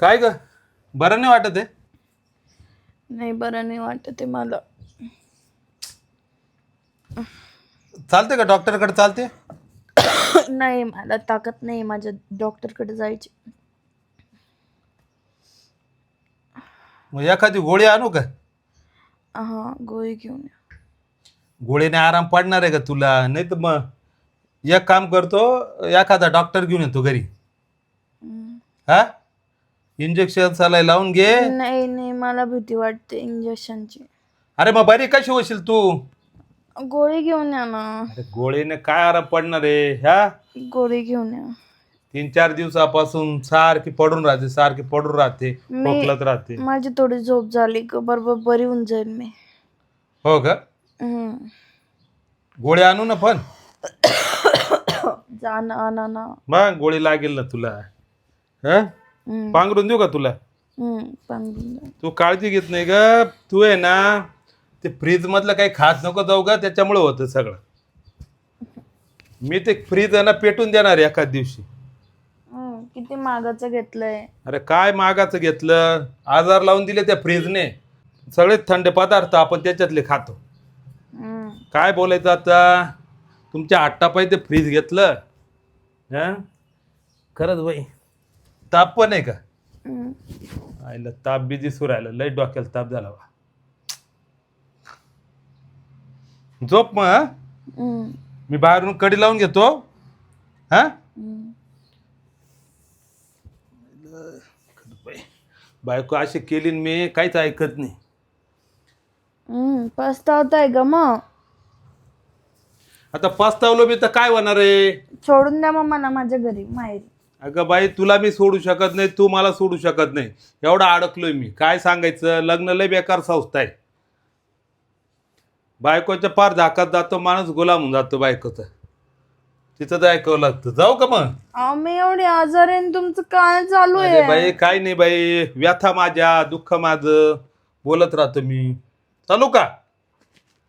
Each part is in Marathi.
काय ग? बरं नाही वाटत आहे? नाही बरं नाही वाटत आहे मला. चालते का? डॉक्टरकडे चालते नाही मला ताकद नाही माझ्या डॉक्टरकडे जायची. मग एखादी गोळी आणू का? हा गोळी घेऊन या. गोळीने आराम पडणार आहे का तुला? नाही तर मग एक काम करतो एखादा डॉक्टर घेऊन येतो घरी. हा? इंजेक्शन सलाई लावून घे. नाही नाही मला भीती वाटते इंजेक्शनची अरे मग बरी कशी होशील तू? गोळी घेऊन या ना. अरे गोळीने काय आराम पडणार आहे ह्या गोळी घेऊन या. तीन चार दिवसापासून सारखी पडून राहते सारखी पडून राहते मी- खोकलत राहते. माझी थोडी झोप झाली का बरोबर बरी होऊन जाईल मी. हो का? हम्म. गोळी आणू ना पण? जा ना आणा ना मग गोळी लागेल ना तुला. हा. पांघरून देऊ का तुला. तू काळजी घेत नाही ग. तू आहे ना ते फ्रीज मधलं काही खात नको जाऊ का त्याच्यामुळे होतं सगळं. मी ते फ्रीज आहे ना पेटून देणार एखाद दिवशी. हम्म. किती मागाचं घेतलंय. अरे काय मागाचं घेतलं? आजार लावून दिले त्या फ्रीजने सगळे थंड पदार्थ आपण त्याच्यातले खातो. काय बोलायचं आता? तुमच्या आट्टापाय ते फ्रीज घेतलं? हा? खरंच बाई ताप पण आहे का हम्म. आईला ताप बी दिसू राहिला लय डोक्याला ताप झाला बा झोप मग हा? हम्म. मी बाहेरून कडी लावून घेतो हा हम्म. बाई, बायको अशी केली न मी काहीच ऐकत नाही हम्म. पस्तावताय ग मग आता पस्तावलो मी तर काय होणार आहे सोडून द्या मग मला माझ्या घरी माहेरी अगं बाई तुला मी सोडू शकत नाही तू मला सोडू शकत नाही. एवढा अडकलोय मी. काय सांगायचं? लग्न लय बेकार संस्था आहे. बायकोच्या पार झाकात जातो माणूस गुलाम होऊन जातो बायकोचा. तिचं तर ऐकावं लागतं. जाऊ का मग? मी एवढी आजार आहे तुमचं काय चालू अरे बाई आहे काय नाही बाई. व्यथा माझ्या दुःख माझं. बोलत राहतो मी. चालू का?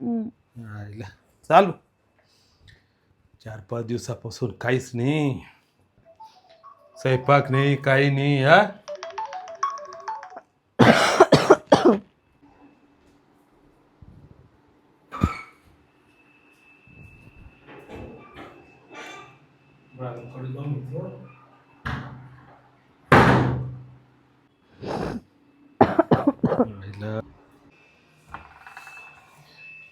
हम्म. आईला. चालू. चार पाच दिवसापासून काहीच नाही. स्वयंपाक नाही काही नाही हा?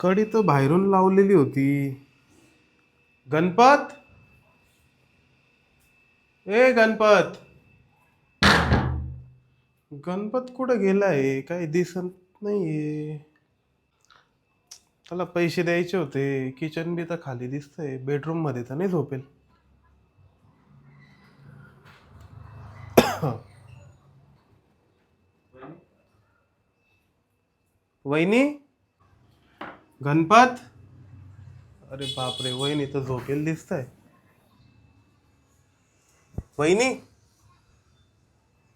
कडी तर बाहेरून लावलेली होती. गणपत? ए गणपत. गणपत कुठं गेलाय? काही दिसत नाहीये. त्याला पैसे द्यायचे होते. किचन बी तर खाली दिसतंय. बेडरूममध्ये तर नाही झोपेल. वहिनी? गणपत? अरे बापरे वहिनी तर झोपेल दिसतंय. वहिनी?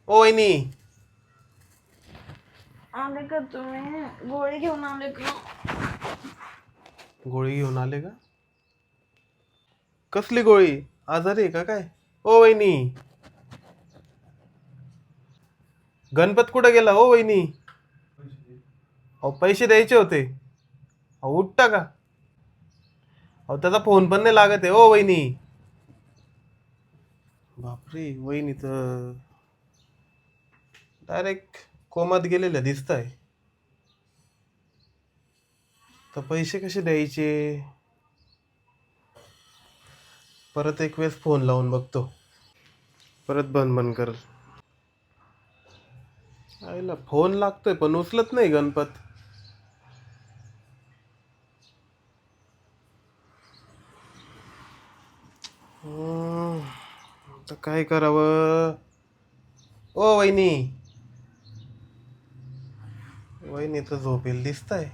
ओ वहिनी. आले का तुम्ही? गोळी घेऊन आले का? गोळी घेऊन आले का? कसली गोळी? आजारी आहे का काय? ओ वहिनी. गणपत कुठं गेला? ओ वहिनी. अहो पैसे द्यायचे होते. अहो उठता का? अहो त्याचा फोन पण नाही लागत आहे. ओ वहिनी. बापरे वहिनी तर डायरेक्ट कोमात गेलेल्या दिसत आहे तर पैसे कसे द्यायचे? परत एक वेळेस फोन लावून बघतो. परत बंद बंद कर आईला फोन लागतोय पण उचलत नाही गणपत. आता काय करावं? ओ वहिनी. वहिनी तर झोपेल दिसताय.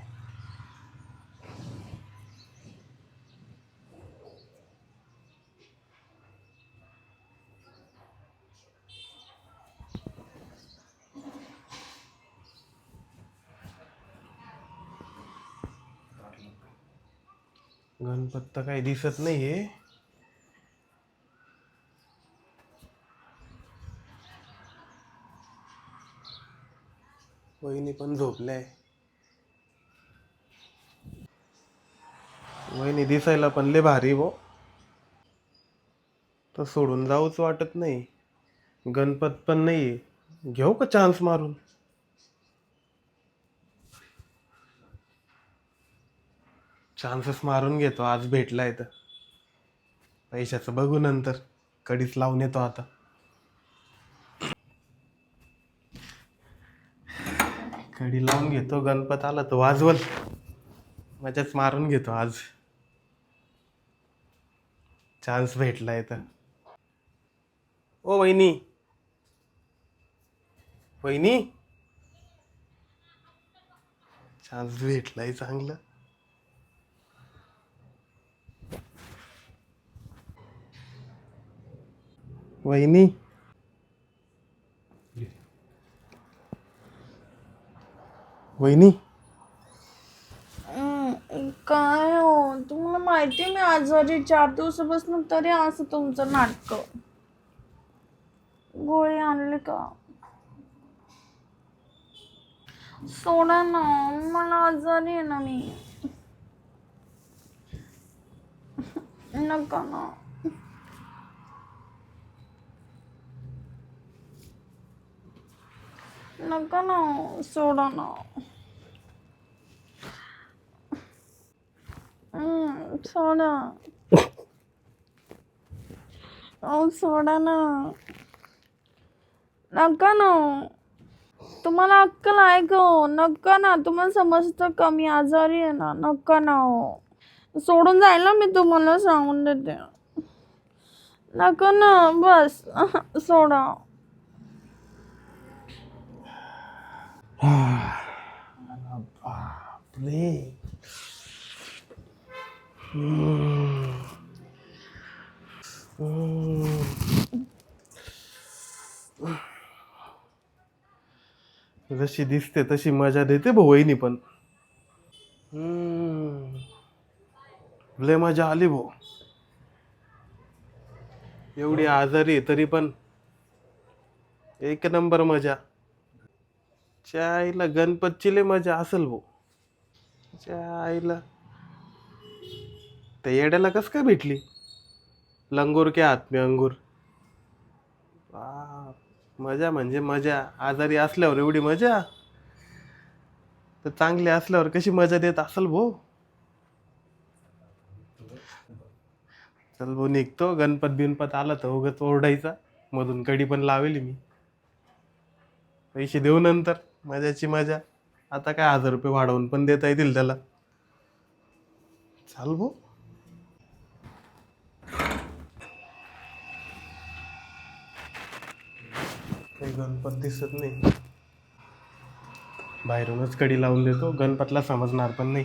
गणपत तर काही दिसत नाहीये वहिनी पण झोपल्या. वहिनी दिसायला पण लय भारी हो तर सोडून जाऊच वाटत नाही. गणपत पण नाही घेऊ का चान्स मारून? चान्सेस मारून घेतो. आज भेटलाय तर. पैशाचं बघू नंतर. कडीच लावून येतो आता. कडी लावून घेतो गणपत आला तो वाजवल. मजाच मारून घेतो आज. चान्स भेटलाय तर ओ वहिनी. वहिनी. चान्स भेटलाय चांगलं. वहिनी. वहिनी? काय हो? तुम्हाला माहिती मी आजारी चार दिवसापासून तरी असं तुमचं नाटक. गोळी आणली का? सोडा ना मला आजारी आहे ना मी. नका ना. नका ना सोडा ना हम्म, सोडा. अहो सोडा ना. नका ना. तुम्हाला अक्कल आहे का हो नका ना. तुम्हाला समजतं का मी आजारी आहे ना. नका ना हो. सोडून ना मी तुम्हाला सांगून देते. नका ना. बस. सोडा. बापरे. जशी दिसते तशी मजा देते भाऊ वहिनी पण. लय मजा आली भाऊ. एवढी आजारी तरी पण एक नंबर मजा. च्या आईला गणपतची लय मजा असेल भाऊ. च्या आईला त्या येड्याला कसं काय भेटली? लंगूर के हात में अंगूर. बाप, मजा म्हणजे मजा. आजारी असल्यावर एवढी मजा. तर चांगली असल्यावर कशी मजा देत असेल भाऊ? चल भाऊ निघतो. गणपत बिनपत आला तर उगत ओरडायचा. मधून कडी पण लावेल मी. पैसे देऊ नंतर. मजाची मजा. आता काय हजार रुपये वाढवून पण देता येतील त्याला. चाल भाऊ. काही गणपत दिसत नाही. बाहेरूनच कडी लावून देतो. गणपतला समजणार पण नाही.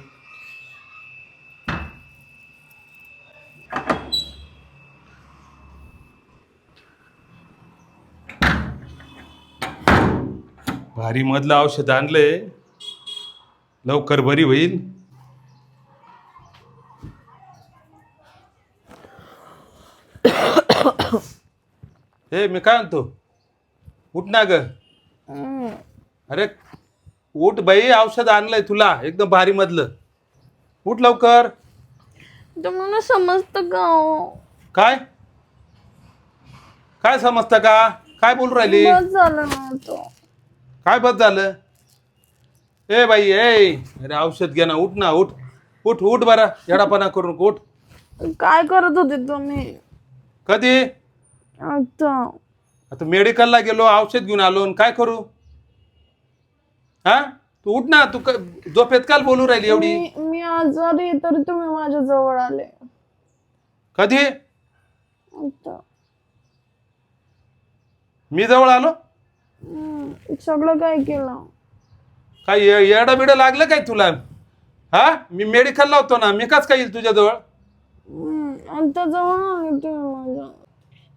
भारी मधलं औषध आणलंय. लवकर बरी होईल. हे मी काय म्हणतो? उठ ना ग. अरे उठ बाई औषध आणलंय तुला एकदम भारी मधलं. उठ लवकर. तुम्हाला समजतं का हो काय? काय समजतं का? काय बोलू राहिली? बस झालं नव्हतं काय बस झालं? ए बाई ए. अरे औषध घे ना उठ ना उठ. उठ उठ बरा. येडापणा करू नको उठ. काय करत होते तुम्ही? कधी? आता. आता मेडिकलला गेलो औषध घेऊन आलो आणि काय करू? हा? तू उठ ना तू क- झोपेत काल बोलू राहिली एवढी? मी मी आजारी आहे, तरी तुम्ही माझ्या जवळ आले. कधी? आता. मी जवळ आलो? हम्म, सगळं काय केलं? काय ये- येडं बिडं लागलं काय तुला? हा? मी मेडिकलला होतो ना मी काच काय येईल तुझ्याजवळ? हम्म, आता जवळ आले तुम्ही माझ्या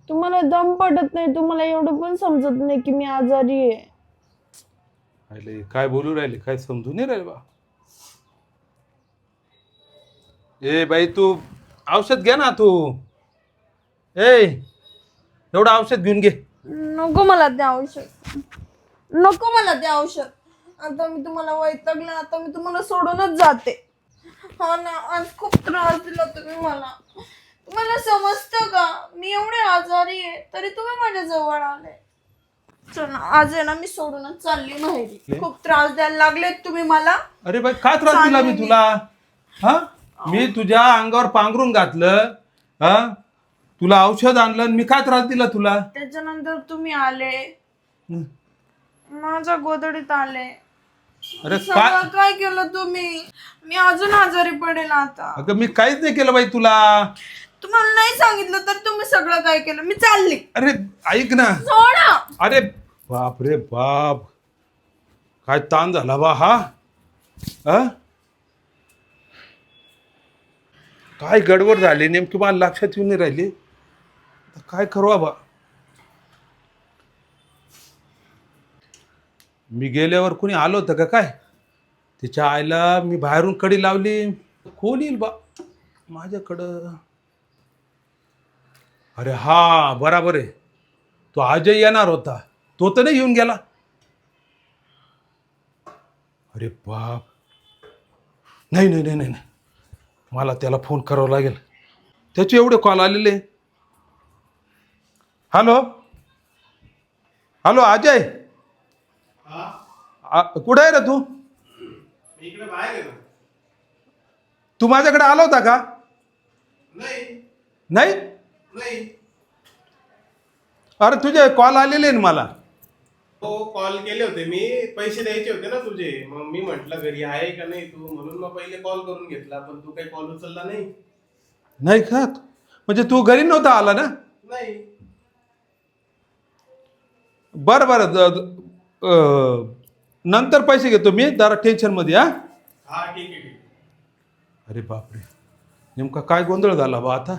तुम्हाला दम पडत नाही तुम्हाला एवढं पण समजत नाही की मी आजारी आहे. राहिले काय बोलू राहिले? काय समजून नाही राहिले बा. ए बाई तू औषध घे ना तू. ए एवढं औषध घेऊन घे. नको मला ते औषध. नको मला ते औषध. आता मी तुम्हाला वैतागले आता मी तुम्हाला सोडूनच जाते. हा ना आज खूप त्रास दिला तुम्ही मला. तुम्हाला समजतं का? मी एवढे आजारी आहे तरी तुम्ही माझ्या जवळ आले. चला आज आहे ना मी सोडूनच चालली माहेरी. खूप त्रास द्यायला लागलेत तुम्ही मला. अरे बाई काय त्रास दिला मी तुला? हा? मी तुझ्या अंगावर पांघरून घातलं हा? तुला औषध आणलं आणि मी काय त्रास दिला तुला? त्याच्यानंतर तुम्ही आले. माझ्या गोदडीत आले. अरे काय? सगळं काय केलं तुम्ही? मी अजून आजारी पडेल आता. अगं मी काहीच नाही केलं बाई तुला. तुम्हाला नाही सांगितलं तर तुम्ही सगळं काय केलं? मी चालली. अरे ऐक ना. सोडा. अरे बाप रे बाप. काय ताण झाला बा हा? काय गडबड झाली? नेमकी मला लक्षात येऊन नाही राहिली. आता काय करू बा? मी गेल्यावर कोणी आलं होतं का काय? तिच्या आईला मी बाहेरून कडी लावली. कोण येईल बा? माझ्याकडं. अरे हा बराबर आहे. तो अजय येणार होता. तो तर नाही येऊन गेला. अरे बाप. नाही नाही नाही नाही. मला त्याला फोन करावा लागेल. त्याचे एवढे कॉल आलेले. Hello hello Ajay? कुठं आहे रे तू? तू माझ्याकडे आला होता का? नाही? नाही. अरे तुझे कॉल आलेले ना मला. हो कॉल केले होते मी. पैसे द्यायचे होते ना तुझे. मग मी म्हंटल घरी आहे का नाही तू? म्हणून मग पहिले कॉल करून घेतला पण तू काही कॉल उचलला नाही. नाही का म्हणजे तू घरी नव्हता आला ना? नाही. बरं बरं. द- द- अं, नंतर पैसे घेतो मी. जरा टेन्शनमध्ये हा? हा ठीक आहे ठीक आहे. अरे बापरे. नेमका काय गोंधळ झाला बा आता?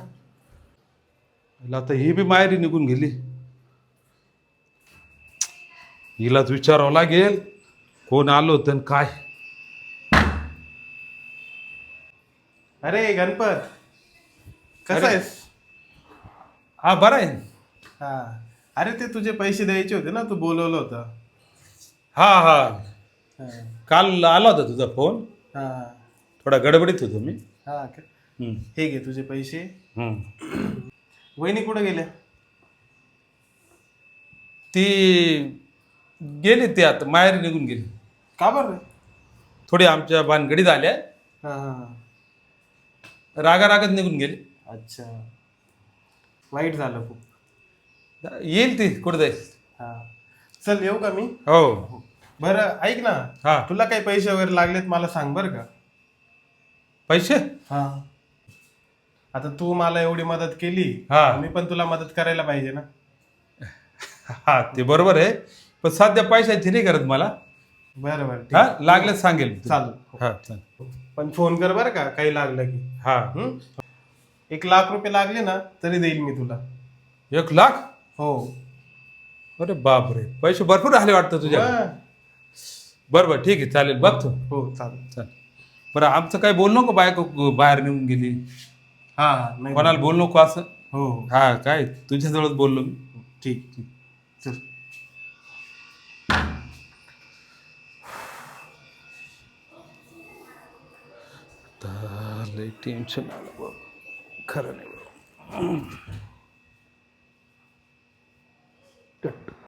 हिला आता ही बी माहेरी निघून गेली. हिलाच विचारावं लागेल कोण आलं होतं आणि काय. अरे गणपत कसा अरे. आहेस? हा बरं आहे. हा. अरे ते तुझे पैसे द्यायचे होते ना तू बोलवलं होतं. हा हा. हा. काल आला होता तुझा फोन. हा. थोडा गडबडीत होतो मी. हा का? हम्म, हे घे तुझे पैसे. हम्म. वहिनी कुठं गेल्या? ती गेली ती आता माहेरी निघून गेली. का बरं? रे? थोडी आमच्या भानगडीत आल्या. हा हा हा. रागा रागात निघून गेली. अच्छा. वाईट झालं खूप. येईल ती कुठं जाईल हा. चल येऊ का मी? हो. बरं ऐक ना. हा. तुला काही पैसे वगैरे लागलेत मला सांग बरं का. पैसे? हा. आता तू मला एवढी मदत केली हा. मी पण तुला मदत करायला पाहिजे ना. हा ते बरोबर आहे. पण सध्या पैशाची नाही करत मला. बरं बरं ठीक. हा लागलं सांगेल मी तुला. चालेल. हा चालेल. पण फोन कर बरं का काही लागलं की. हा. हं? एक लाख रुपये लागले ना तरी देईल मी तुला. एक लाख? हो. अरे बापरे. पैसे भरपूर आले वाटतं तुझ्या बर. बरं बरं ठीक आहे. चालेल बघतो. हो चालेल. चालेल. बरं आमचं काय बोल नको बायको बाहेर निघून गेली. हा नाही कोणाला बोल नको असं? हो. हो हा काय? तुझ्याजवळच बोललो मी. ठीक ठीक. चल. आता लय टेन्शन आलं बघ. खरं नाही बघ.